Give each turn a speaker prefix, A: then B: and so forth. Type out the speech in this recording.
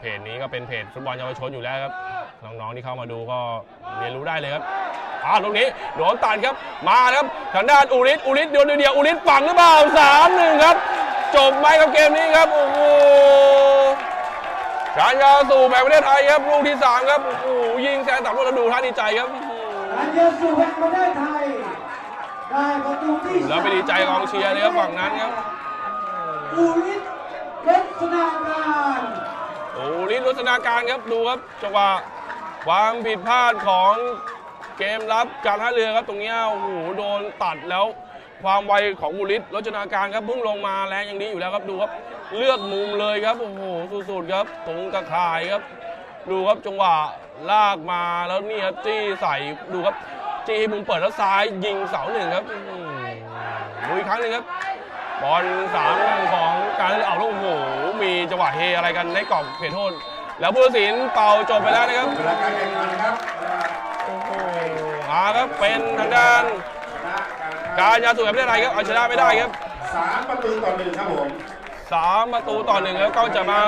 A: เพจนี้ก็เป็นเพจฟุตบอลเยาวชนอยู่แล้วครับ น้องๆที่เข้ามาดูก็เรียนรู้ได้เลยครับอ่าตรงนี้โดนตัดครับ มาครับทางด้านอูริสอูริสเดียวเดียวอูริสฝังหรือเปล่าสามหนึ่งครับ จบไหมกับเกมนี้ครับโอ้โหการยาสู่แห่งประเทศไทยครับลูกที่สามครับโอ้โหยิงแซงต่ำรถดูท่าดีใจครับ
B: การเยือนสู่แห่งประเทศไทยได้ประตูที่
A: แล้วไปดีใจกองเชียร์เลยครับฝั่งนั้นครับ
B: อูริสรัตนาการ
A: โอ้ ลิศวัฒนาการครับดูครับจังหวะความผิดพลาดของเกมรับการท่าเรือครับตรงนี้โอ้โหโดนตัดแล้วความไวของบุริศวัฒนาการครับเพิ่งลงมาแรงอย่างนี้อยู่แล้วครับดูครับเลือกมุมเลยครับโอ้โหสุดๆครับตรงตะข่ายครับ ดูครับจังหวะลากมาแล้วนี่ครับจี้ใส่ดูครับจี้มุมเปิดแล้วซ้ายยิงเสาหนึ่งครับอื้อหือดูอีกครั้งหนึ่งครับบอลสามของการเอาลูกโอ้โหมีจังหวะเฮอะไรกันในกรอบเขตโทษ แล้วผู้ตัดสินเป่าจบไปแล้วนะครับ
C: เวลาการแข่งขันครับ
A: โอ้โหมาครับเป็นทางด้าน การยาสูบแห่งประเทศไทยครับเอาชนะไม่ได้ครับ
C: สามประตูต่อหนึ่งครับผม
A: สามประตูต่อหนึ่งแล้วก็จะมา